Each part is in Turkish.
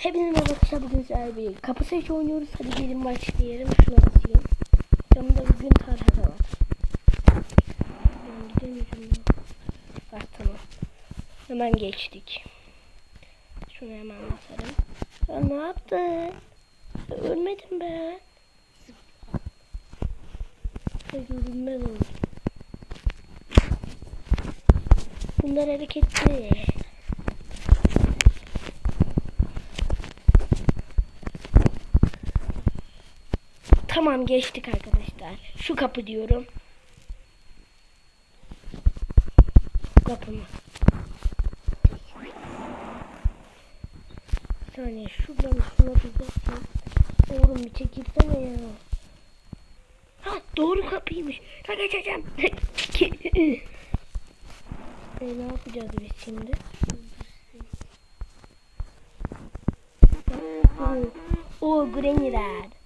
Hepinize merhaba bugün sizlerle bir kapı seçi oynuyoruz. Hadi gelin başlayalım. Şuna basayım. Yanımda bugün Tarhana var. Ben gidemiyorum. Bak tamam. Hemen geçtik. Şunu hemen basarım. Ya ne yaptın? Ölmedim ben. Görünmez oldu. Bunlar hareketli. Tamam geçtik arkadaşlar. Şu kapı diyorum. Kapı mı? Bir saniye şuradan şuna bakayım. Oğlum bir çekilsene ya. Ha doğru kapıymış. Ha geçeceğim. e, ne yapacağız biz şimdi? O Granny'ler.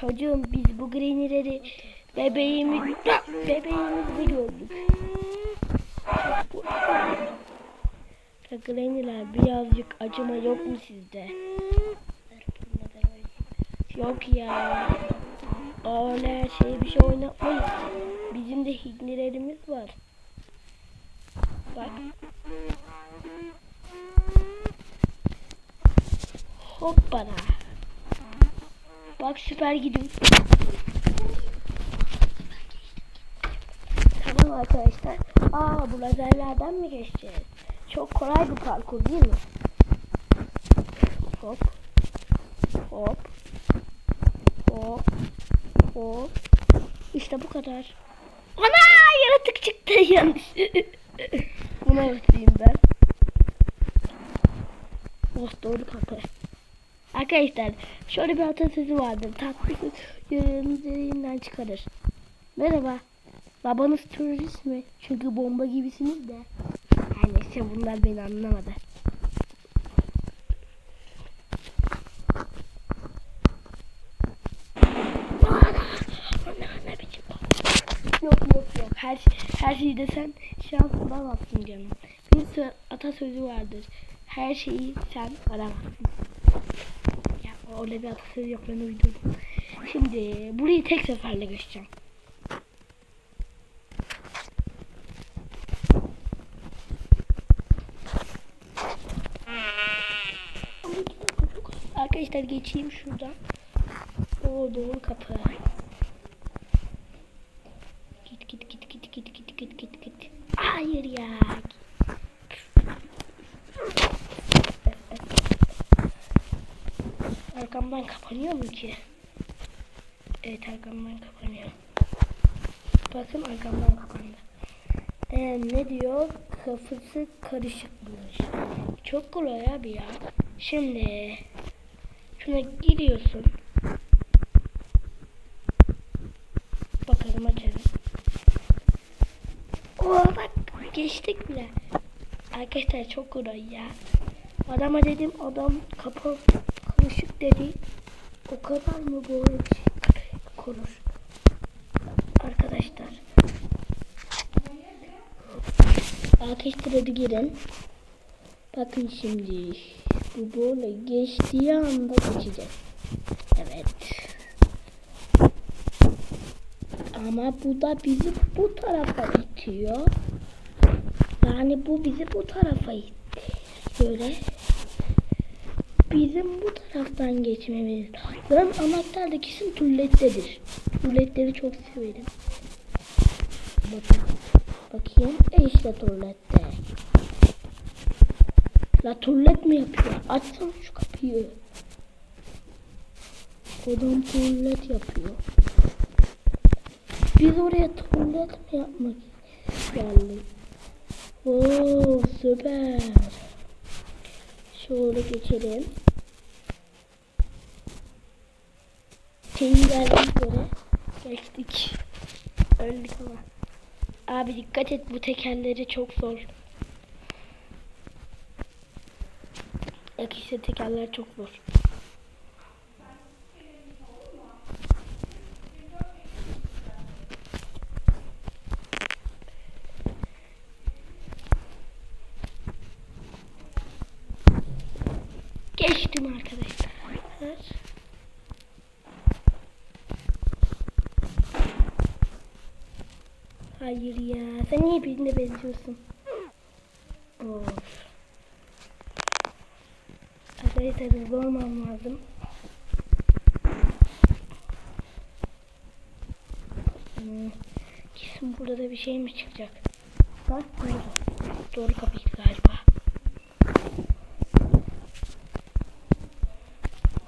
Çocuğum biz bu Granny'leri bebeğimiz bebeğimizde gördük. Granny'ler birazcık acıma yok mu sizde? Yok ya. Öyle her şeye bir şey oynatmayız. Bizim de hignilerimiz var. Bak. Hoppala. Bak süper gidiyor. Tamam arkadaşlar. Aa bu lazerlerden mi geçeceğiz? Çok kolay bir parkur değil mi? Hop. Hop. Hop. Hop. İşte bu kadar. Ana yaratık çıktı yanlış. Buna basayım ben. Oh doğru kapı. Arkadaşlar şöyle bir atasözü vardır. Tatlı yüreğinden çıkarır. Merhaba. Babanız terörist mi? Çünkü bomba gibisiniz de. Her neyse bunlar beni anlamadı. Yok yok yok. Her, her şeyi sen şans alamazsın canım. Bir sö- atasözü vardır. Her şeyi sen alamazsın. Öyle bir atasözü yok ben uydurdum. Şimdi burayı tek seferle geçeceğim. Arkadaşlar geçeyim şuradan. O doğru kapı. Arkamdan kapanıyor mu ki? Evet arkamdan kapanıyor. Bakın arkamdan kapandı. Ee, ne diyor? Kafası karışıkmış. Çok kolay abi ya. Şimdi şuna giriyorsun. Bakalım açalım. Oo bak geçtik bile. Arkadaşlar çok kolay ya. Adama dedim adam kapı dedi. O kadar mı böyle bir şey korur? Arkadaşlar. Arkadaşlar girin. Bakın şimdi. Bu böyle geçtiği anda geçecek. Evet. Ama bu da bizi bu tarafa itiyor. Yani bu bizi bu tarafa itti. Böyle. Bizim bu taraftan geçmemiz lazım. Anahtar da kesin. Tuvaletleri çok severim. Bakın. Bakayım. E işte tuvalette. La tuvalet mi yapıyor? Açsana şu kapıyı. Adam tuvalet yapıyor. Biz oraya tuvalet mi yapmak geldik? Oo süper. Şöyle geçelim. Senin geldiğin göre geçtik. Öldük ama. Abi dikkat et bu tekerleri çok zor. Ek işte tekerler çok zor. Geçtik. öldüm arkadaşlar. Hayır ya. Sen niye birine benziyorsun? Of. Arkadaşlar hızlı olmam lazım. Hmm. Kesin burada da bir şey mi çıkacak? Bak doğru. Doğru kapıydı galiba.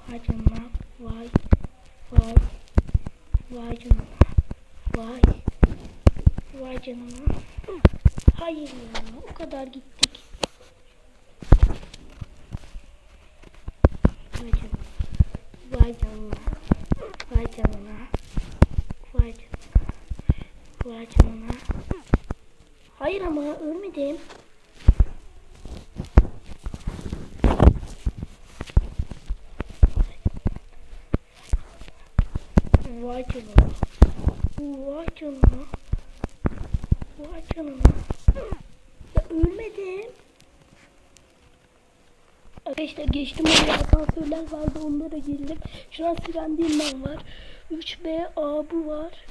Vay canına. Vay. Vay. Vay canına. Vay. Vay canına. Hayır ya. O kadar gittik. Vay canına. Vay canına. Vay canına. Vay canına. Vay canına. Hayır ama ölmedim. Vay canına. Vay canına. Canına. Ya ölmedim. Arkadaşlar geçtim oraya asansörler vardı onlara girdim. Şu an Siren Dilmen var. 3B A bu var.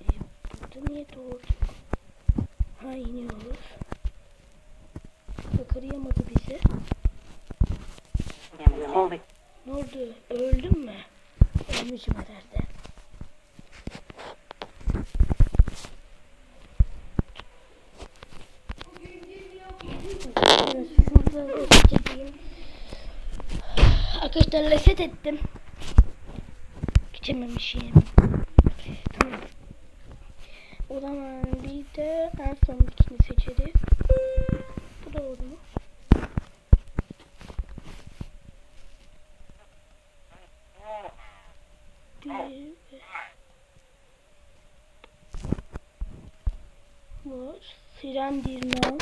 Ee, burada niye doğru? Ha iniyoruz. Yakarayamadı bizi. Hold it. Ne oldu? Öldün mü? Ölmüşüm herhalde. Evet, şurada da çekeyim. Arkadaşlar reset ettim. Geçememişim. Tamam. O zaman bir de en sondakini seçelim. Bu da oldu mu? Var. Siren dirmen.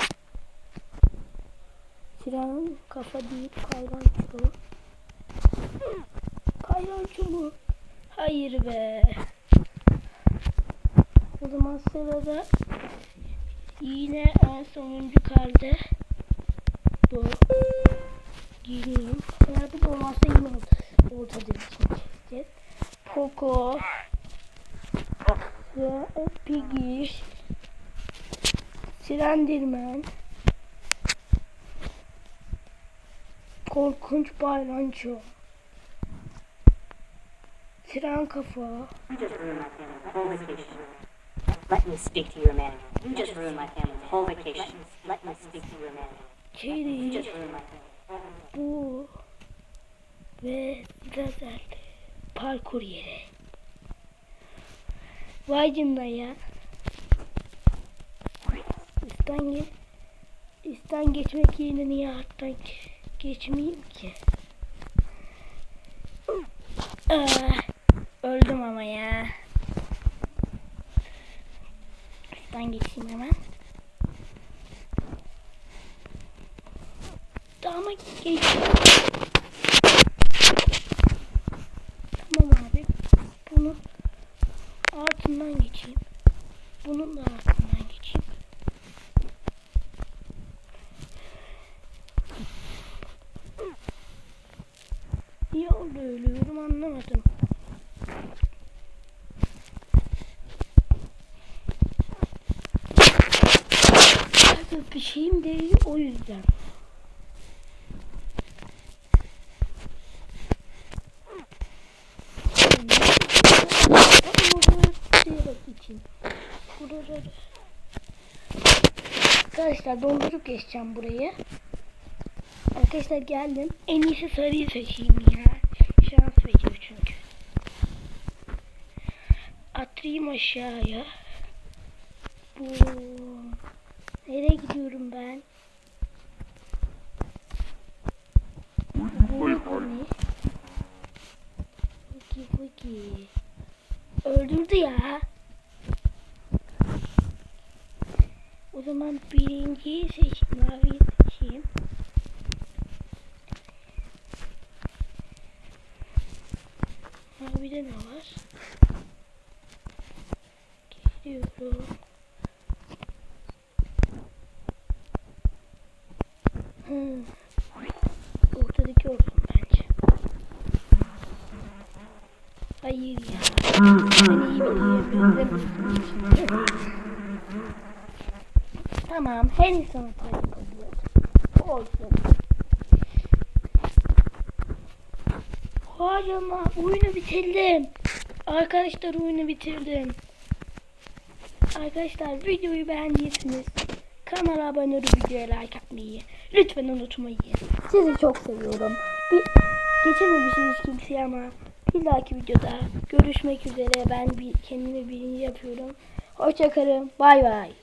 Siren kafa deyip kayranço. Kayranço mu? Hayır be. O zaman sırada yine en sonuncu kaldı. Bu. Gireyim. Eğer bu olmazsa yine için çekeceğiz. Poco ve Piggy Sirendirmen to your manager. You Kedi. Just ruined my family's Bu ve lazer parkur yeri. Vay canına ya. Üstten, ge üstten geçmek yerine niye alttan ge- geçmeyeyim ki? Aa, öldüm ama ya. Üstten geçeyim hemen. Ama geç. Tamam abi. Bunu altından geçeyim. Bunun da altından geçeyim. Niye orada ölüyorum anlamadım. Bir şeyim değil o yüzden. Arkadaşlar dondurup geçeceğim burayı. Arkadaşlar geldim. En iyisi sarıyı seçeyim ya. Atlayayım aşağıya. Bu. Nereye gidiyorum ben? Bu ne? Fuki fuki. Öldürdü ya. O zaman birinciyi seç, maviyi seçeyim. Mavide ne var? istiyorum. Hmm. Ortadaki olsun bence. Hayır ya. Ben iyi. Tamam, her insana pay yapabiliyor. Olsun. Hayır ama oyunu bitirdim. Arkadaşlar oyunu bitirdim. Arkadaşlar videoyu beğendiyseniz kanala abone olup videoya like atmayı lütfen unutmayın. Sizi çok seviyorum. Bir, geçememişiz hiç kimseye ama bir dahaki videoda görüşmek üzere. Ben bir kendimi birinci yapıyorum. Hoşçakalın. Bay bay.